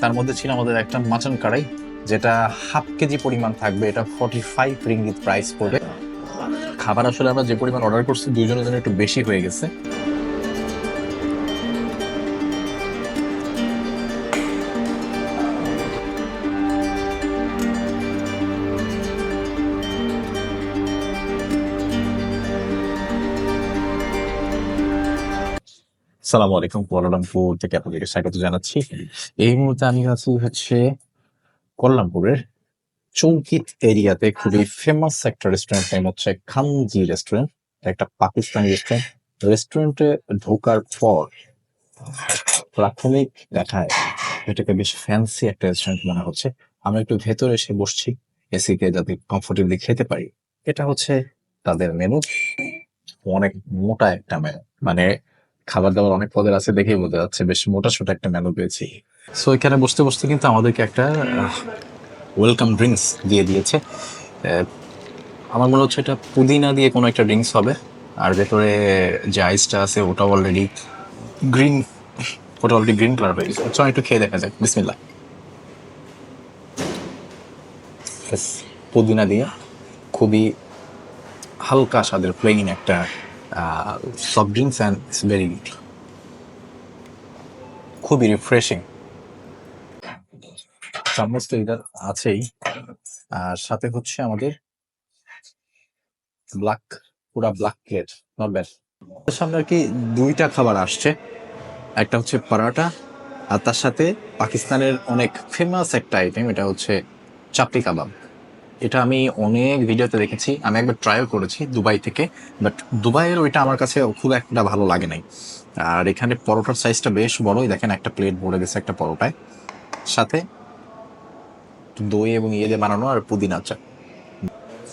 তার মধ্যে ছিল আমাদের একটা মাটন কড়াই, যেটা হাফ কেজি পরিমাণ থাকবে। এটা ফর্টি ফাইভ রিঙ্গিত প্রাইস পড়বে। খাবার আসলে আমরা যে পরিমাণ অর্ডার করছি, দুজনের জন্য একটু বেশি হয়ে গেছে। সালামু আলাইকুম কুয়ালালামপুর থেকে আপনাদেরকে স্বাগত জানাচ্ছি। এই মুহূর্তে আমি আছি হচ্ছে কোয়ালালামপুরের চৌকিত এরিয়াতে খুবই ফেমাস একটা রেস্টুরেন্ট নেম হচ্ছে খানজি রেস্টুরেন্ট একটা পাকিস্তানি রেস্টুরেন্ট রেস্টুরেন্টে ঢোকার পর প্রাথমিক দেখায় এটাকে বেশ ফ্যান্সি একটা রেস্টুরেন্ট মনে হচ্ছে। আমরা একটু ভেতরে এসে বসছি এসিতে যাতে কমফোর্টেবলি খেতে পারি। এটা হচ্ছে তাদের মেনু অনেক মোটা একটা মেনু মানে খাবার দাবার অনেক পদের আছে দেখেই বোঝা যাচ্ছে, বেশ মোটা সোটা একটা মেনু পেয়েছি। সো এখানে বসতে বসতে কিন্তু আমাদেরকে একটা ওয়েলকাম ড্রিঙ্কস দিয়ে দিয়েছে। আমার মনে হচ্ছে এটা পুদিনা দিয়ে কোনো একটা ড্রিঙ্কস হবে। আর ভেতরে যে আইসটা আছে ওটা অলরেডি গ্রিন ওটা অলরেডি গ্রিন কালার হয়ে গেছে। চল একটু খেয়ে দেখা যাক বিসমিল্লা পুদিনা দিয়ে খুবই হালকা স্বাদের প্লেইন একটা soft drinks and it's very good খুবই রিফ্রেশিং চামচ তো এটার আছেই। আর সাথে হচ্ছে আমাদের ব্ল্যাক পুরা ব্ল্যাক প্লেট নট ব্যাড সামনে আর কি দুইটা খাবার আসছে। একটা হচ্ছে পরাটা, আর তার সাথে পাকিস্তানের অনেক ফেমাস একটা আইটেম এটা হচ্ছে চাপড়ি কাবাব। এটা আমি অনেক ভিডিওতে দেখেছি। আমি একবার ট্রাইও করেছি দুবাই থেকে বাট দুবাইয়ের ওইটা আমার কাছে খুব একটা ভালো লাগে নাই। আর এখানে পরোটার সাইজটা বেশ বড়ই। দেখেন একটা প্লেট ভরে গেছে একটা পরোটায়। সাথে দই এবং ইয়ে দিয়ে বানানো আর পুদিনা চা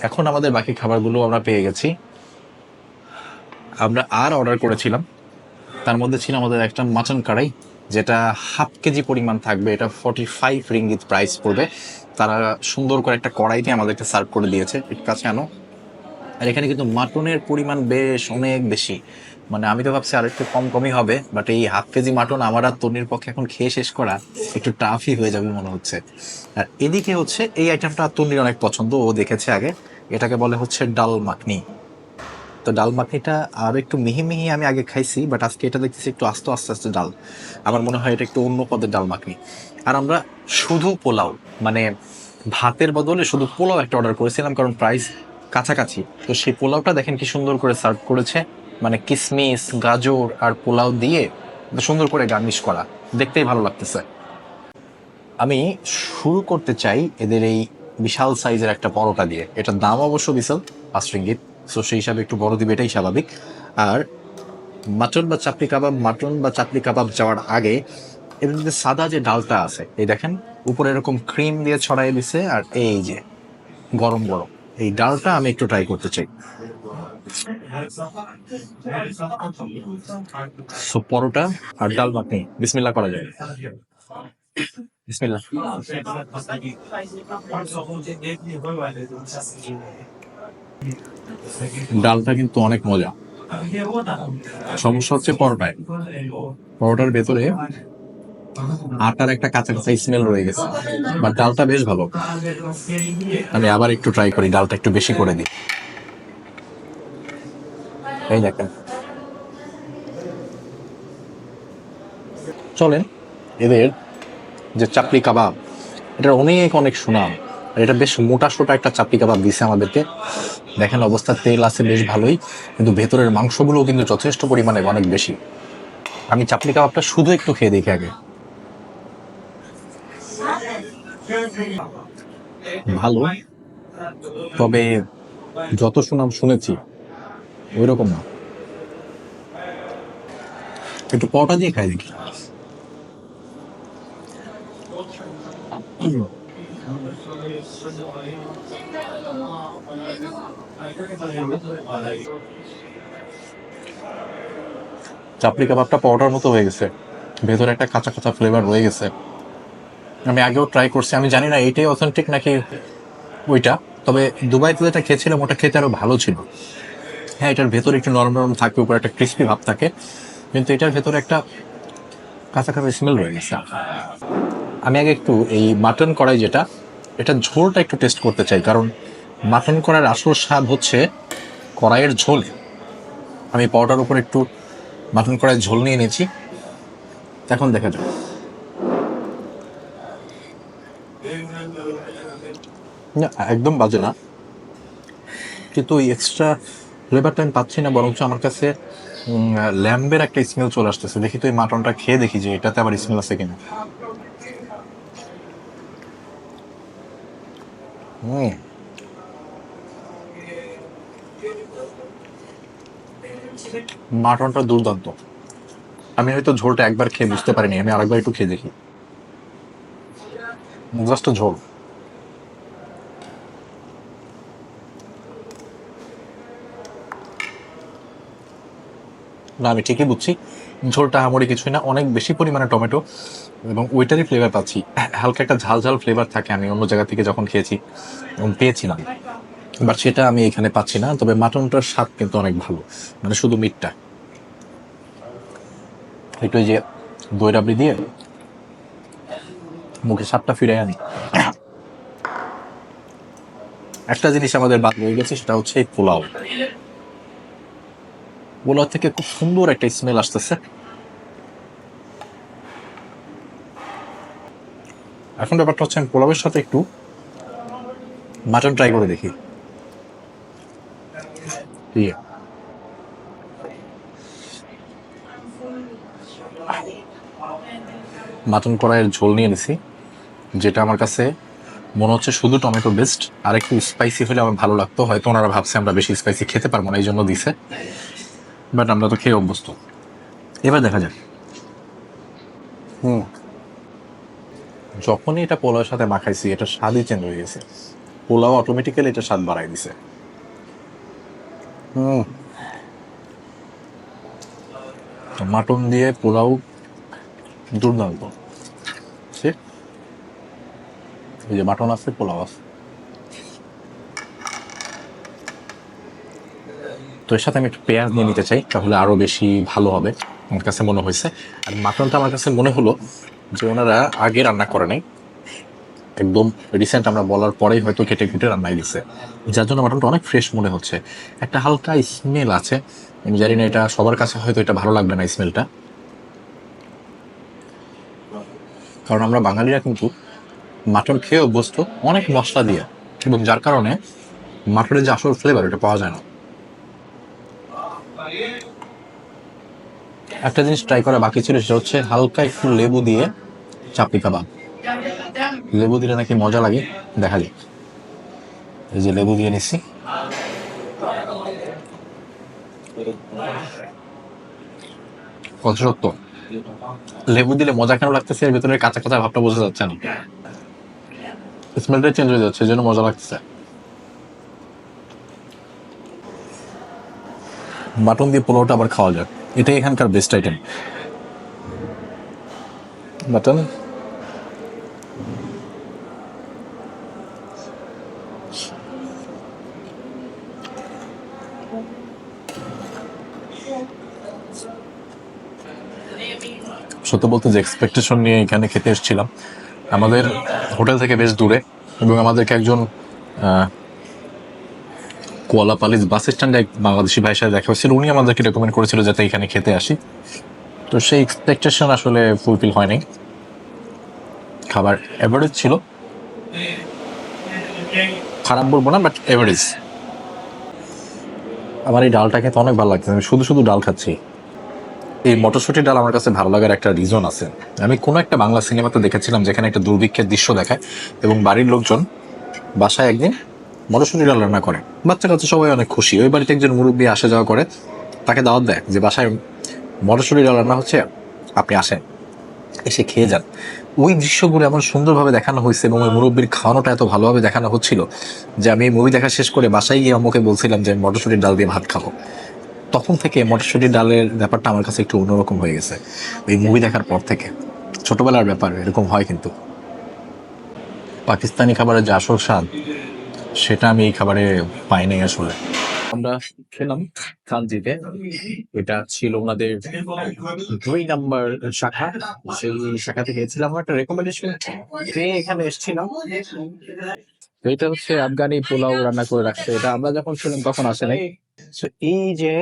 এখন আমাদের বাকি খাবারগুলো আমরা পেয়ে গেছি। আমরা আর অর্ডার করেছিলাম। তার মধ্যে ছিল আমাদের একটা মাটন কড়াই, যেটা হাফ কেজি পরিমাণ থাকবে। এটা ফর্টি ফাইভ রিঙ্গিত প্রাইস পড়বে। তারা সুন্দর করে একটা কড়াইতে আমাদেরকে সার্ভ করে দিয়েছে। একটু কাছে আনো। আর এখানে কিন্তু মাটনের পরিমাণ বেশ অনেক বেশি। মানে আমি তো ভাবছি আর একটু কম কমই হবে বাট এই হাফ কেজি মাটন আমার আর তনির পক্ষে এখন খেয়ে শেষ করা একটু টাফই হয়ে যাবে মনে হচ্ছে। আর এদিকে হচ্ছে এই আইটেমটা তন্নির অনেক পছন্দ, ও দেখেছে আগে। এটাকে বলে হচ্ছে ডাল মাখনি। তো ডাল মাখনিটা আর একটু মিহি মিহি আমি আগে খাইছি বাট আজকে এটা দেখতেছি একটু আস্তে আস্তে আস্তে ডাল। আমার মনে হয় এটা একটু অন্য পদের ডাল মাখনি। আর আমরা শুধু পোলাও। মানে ভাতের বদলে শুধু পোলাও একটা অর্ডার করেছিলাম, কারণ প্রাইস কাছাকাছি। তো সেই পোলাওটা দেখেন কি সুন্দর করে সার্ভ করেছে। মানে কিসমিস, গাজর আর পোলাও দিয়ে সুন্দর করে গার্নিশ করা। দেখতেই ভালো লাগতেছে। আমি শুরু করতে চাই এদের এই বিশাল সাইজের একটা পরোটা দিয়ে। এটার দাম অবশ্য বিশাল, পাঁচ রিঙ্গিত সো সেই হিসাবে একটু বড় দিবে, এটাই স্বাভাবিক। আর মাটন বা চাপড়ি কাবাব, মাটন বা চাপড়ি কাবাব যাওয়ার আগে এর মধ্যে সাদা যে ডালটা আছে, এই দেখেন, উপরে এরকম ক্রিম দিয়ে ছড়াই দিছে, আর এই যে, গরম গরম। এই ডালটা আমি একটু ট্রাই করতে চাই। সো পরোটা আর ডাল মাখনি, বিসমিল্লাহ করা যায়। ডালটা কিন্তু অনেক মজা। সমস্যা হচ্ছে পরোটায়। পরোটার ভেতরে আটার একটা কাঁচা কাঁচা স্মেল রয়ে গেছে। বাট ডালটা বেশ ভালো। আমি আবার একটু ট্রাই করি, ডালটা একটু বেশি করে দিই। এই দেখেন। চলেন, এদের যে চাপড়ি কাবাব, এটার অনেক অনেক সুনাম। আর এটা বেশ মোটা সোটা একটা চাপড়ি কাবাব দিছে আমাদেরকে। দেখেন অবস্থা, তেল আছে বেশ ভালোই, কিন্তু ভেতরের মাংসগুলো কিন্তু যথেষ্ট পরিমাণে অনেক বেশি। আমি চাপড়ি কাবাবটা শুধু একটু খেয়ে দেখি আগে। ভালো, তবে যত সুনাম শুনেছি ওই রকম না। একটু পরোটা দিয়ে খাই দেখি। চাপড়ি কাবাবটা পরোটার মতো হয়ে গেছে। ভেতরে একটা কাঁচা কাঁচা ফ্লেভার রয়ে গেছে। আমি আগেও ট্রাই করছি, আমি জানি না এটাই অথেন্টিক নাকি ওইটা, তবে দুবাইতে যেটা খেয়েছিলাম ওটা খেতে আরও ভালো ছিল। হ্যাঁ এটার ভেতরে একটু নরম নরম থাকে উপরে একটা ক্রিস্পি ভাব থাকে, কিন্তু এটার ভেতরে একটা কাঁচা কাঁচা স্মেল রয়ে গেছে। আমি আগে একটু এই মাটন কড়াই যেটা, এটা ঝোলটা একটু টেস্ট করতে চাই, কারণ মাটন কড়াইয়ের আসল স্বাদ হচ্ছে কড়াইয়ের ঝোলে। আমি পাউডার উপর একটু মাটন কড়াইয়ের ঝোল নিয়ে নিয়েছি। এখন দেখা যাক। না, একদম বাজে না। কিন্তু ওই এক্সট্রা ফ্লেভারটা আমি পাচ্ছি না, বরঞ্চ আমার কাছে ল্যাম্বের একটা স্মেল চলে আসতেছে। দেখি তো এই মাটনটা খেয়ে দেখি যে এটাতে আবার স্মেল আছে কিনা। মাটনটা দুর্দান্ত। আমি হয়তো ঝোলটা একবার খেয়ে বুঝতে পারিনি, আমি আরেকবার একটু খেয়ে দেখি। জাস্ট ঝোল। না, আমি ঠিকই বুঝছি। ঝোলটা আমরি কিছুই না, অনেক বেশি পরিমাণে টমেটো এবং ওইটারই ফ্লেভার পাচ্ছি। হালকা একটা ঝাল ঝাল ফ্লেভার থাকে, আমি অন্য জায়গা থেকে যখন খেয়েছি পেয়েছিলাম বাট সেটা আমি এখানে পাচ্ছি না, তবে মাটনটার স্বাদ কিন্তু অনেক ভালো মানে শুধু মিটটা একটু যে দই রাবড়ি দিয়ে মুখে স্বাদটা ফিরে আনি। একটা জিনিস আমাদের বাদ রয়ে গেছে, সেটা হচ্ছে এই পোলাও। পোলাও থেকে খুব সুন্দর একটা স্মেল আসতেছে। এখন ব্যাপারটা হচ্ছে আমি পোলাওয়ের সাথে একটু মাটন ট্রাই করে দেখি। ইয়ে। মাটন কড়াইয়ের ঝোল নিয়ে নিছি, যেটা আমার কাছে মনে হচ্ছে শুধু টমেটো বেস্ট আর একটু স্পাইসি হলে আমার ভালো লাগতো। হয়তো ওনারা ভাবছে আমরা বেশি স্পাইসি খেতে পারব না, এই জন্য দিছে। বাট আমরা তো খেয়ে অভ্যস্ত। এবার দেখা যাক। হুম। যখনই এটা পোলাওয়ের সাথে মাখাইছি, এটা স্বাদই চেঞ্জ হয়ে গেছে। পোলাও অটোমেটিক্যালি এটা স্বাদ বাড়াই দিছে। হুম। মাটন দিয়ে পোলাও দুর্দান্ত। সে? এই যে মাটন আছে পোলাও আছে। তো এর সাথে আমি একটু পেঁয়াজ নিয়ে নিতে চাই তাহলে আরও বেশি ভালো হবে আমার কাছে মনে হয়েছে। আর মাটনটা আমার কাছে মনে হলো যে ওনারা আগে রান্না করে নাই। একদম রিসেন্ট আমরা বলার পরেই হয়তো কেটে কুটে রান্নাই দিছে। যার জন্য মাটনটা অনেক ফ্রেশ মনে হচ্ছে। একটা হালকা স্মেল আছে। আমি জানি না এটা সবার কাছে হয়তো এটা ভালো লাগবে না স্মেলটা কারণ আমরা বাঙালিরা কিন্তু মাটন খেয়ে অভ্যস্ত, অনেক মশলা দিয়ে। এবং যার কারণে মাটনের যে আসল ফ্লেভার এটা পাওয়া যায় না। একটা জিনিস ট্রাই করা বাকি ছিল, সেটা হচ্ছে হালকা একটু লেবু দিয়ে চাপড়ি কাবাব। লেবু দিলে নাকি মজা লাগে, দেখা যাক। এই যে লেবু দিয়ে নিচ্ছি। কত সত্য লেবু দিলে মজা কেন লাগতেছে? এর ভিতরে কাঁচা কাঁচা ভাবটা বোঝা যাচ্ছে না। স্মেলটা চেঞ্জ হয়ে যাচ্ছে, এই জন্য মজা লাগতেছে। মাটন দিয়ে পোলাওটা আবার খাওয়া যাক। এটাই এখানকার বেস্ট আইটেম মাটন? সত্য বলতে যে এক্সপেকটেশন নিয়ে এখানে খেতে এসেছিলাম, আমাদের হোটেল থেকে বেশ দূরে এবং আমাদেরকে একজন কোয়ালাপালিস বাস স্ট্যান্ডে এক বাংলাদেশি ভাইয়ের সাথে দেখা হয়েছিল। উনি আমাদেরকে রেকমেন্ড করেছিল যাতে এখানে খেতে আসি। তো সেই এক্সপেকটেশন আসলে ফুলফিল হয়নি। খাবার এভারেজ ছিল। খারাপ বলব না বাট এভারেজ আমার এই ডালটা খেতে অনেক ভালো লাগছে আমি শুধু শুধু ডাল খাচ্ছি। এই মটরশুঁটি ডাল আমার কাছে ভালো লাগার একটা রিজন আছে। আমি কোনো একটা বাংলা সিনেমাতে দেখেছিলাম যেখানে একটা দুর্ভিক্ষের দৃশ্য দেখায় এবং বাড়ির লোকজন বাসায় একদিন মটরশুঁটি ডাল রান্না করে। বাচ্চা কাচ্চা সবাই অনেক খুশি। ওই বাড়িতে একজন মুরব্বী আসা যাওয়া করে, তাকে দাওয়াত দেয় যে বাসায় মটরশুঁটি ডাল রান্না হচ্ছে, আপনি আসেন। এসে খেয়ে যান। ওই দৃশ্যগুলো এমন সুন্দরভাবে দেখানো হয়েছে এবং ওই মুরব্বীর খাওয়ানোটা এত ভালোভাবে দেখানো হচ্ছিল যে আমি এই মুভি দেখা শেষ করে বাসায় গিয়ে আমাকে বলছিলাম যে মটরশুঁটির ডাল দিয়ে ভাত খাব। তখন থেকে মটরশুঁটি ডালের ব্যাপারটা আমার কাছে একটু অন্যরকম হয়ে গেছে। ওই মুভি দেখার পর থেকে। ছোটবেলার ব্যাপার, এরকম হয় কিন্তু। পাকিস্তানি খাবারের যে আসল স্বাদ, সেটা আমি এই খাবারে পাই নাই আসলে। আমরা খেলাম কাঞ্জিতে এটা ছিল ওনাদের দুই নাম্বার শাখা। সেই শাখাতে গিয়েছিলাম। একটা রেকমেন্ডেশন এখানে এসেছিলাম। এটা হচ্ছে আফগানি পোলাও রান্না করে রাখছে। এটা আমরা যখন ছিলাম তখন আসে নাই। এই যে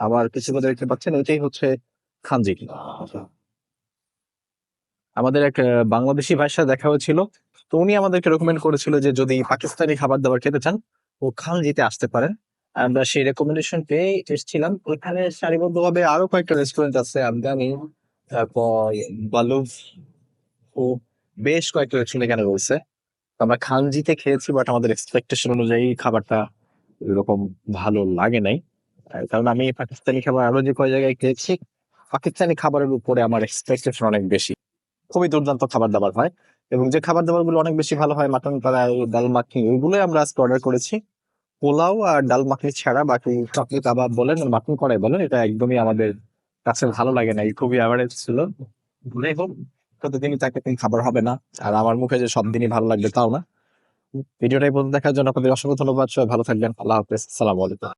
আবার কিছু কথা দেখতে পাচ্ছেন, ওইটাই হচ্ছে খানজি। আমাদের এক বাংলাদেশি ভাষা দেখা হয়েছিল। তো উনি আমাদেরকে রেকমেন্ড করেছিল যে যদি পাকিস্তানি খাবার দাবার খেতে চান, ও খানজিতে আসতে পারেন। আমরা সেই রেকমেন্ডেশন পেয়ে এসেছিলাম। ওইখানে সারিবদ্ধভাবে আরও কয়েকটা রেস্টুরেন্ট আছে আমদানি তারপর বালুভ ও বেশ কয়েকটা রেস্টুরেন্ট এখানে রয়েছে। আমরা খানজিতে খেয়েছি বাট আমাদের এক্সপেকটেশন অনুযায়ী খাবারটা এরকম ভালো লাগে নাই। কারণ আমি পাকিস্তানি খাবার আরও যে কয় জায়গায় খেয়েছি, পাকিস্তানি খাবারের উপরে আমার এক্সপেকটেশন অনেক বেশি। খুবই দুর্দান্ত খাবার দাবার হয় এবং যে খাবার দাবারগুলো অনেক বেশি ভালো হয়, মাটন কড়াই ডাল মাখনি, ওইগুলোই আমরা আজকে অর্ডার করেছি। পোলাও আর ডাল মাখনি ছাড়া বাকি চকলেট কাবাব বলেন মাটন কড়াই বলেন, এটা একদমই আমাদের কাছে ভালো লাগে না এই খুবই অ্যাভারেজ ছিল। যাই হোক প্রতিদিনই তাকে খাবার হবে না, আর আমার মুখে যে সব দিনই ভালো লাগবে তাও না। ভিডিওটাই বলতে দেখার জন্য আপনাদের অসংখ্য ধন্যবাদ, সবাই ভালো থাকবেন, আল্লাহ হাফেজ সালাম আলাইকুম।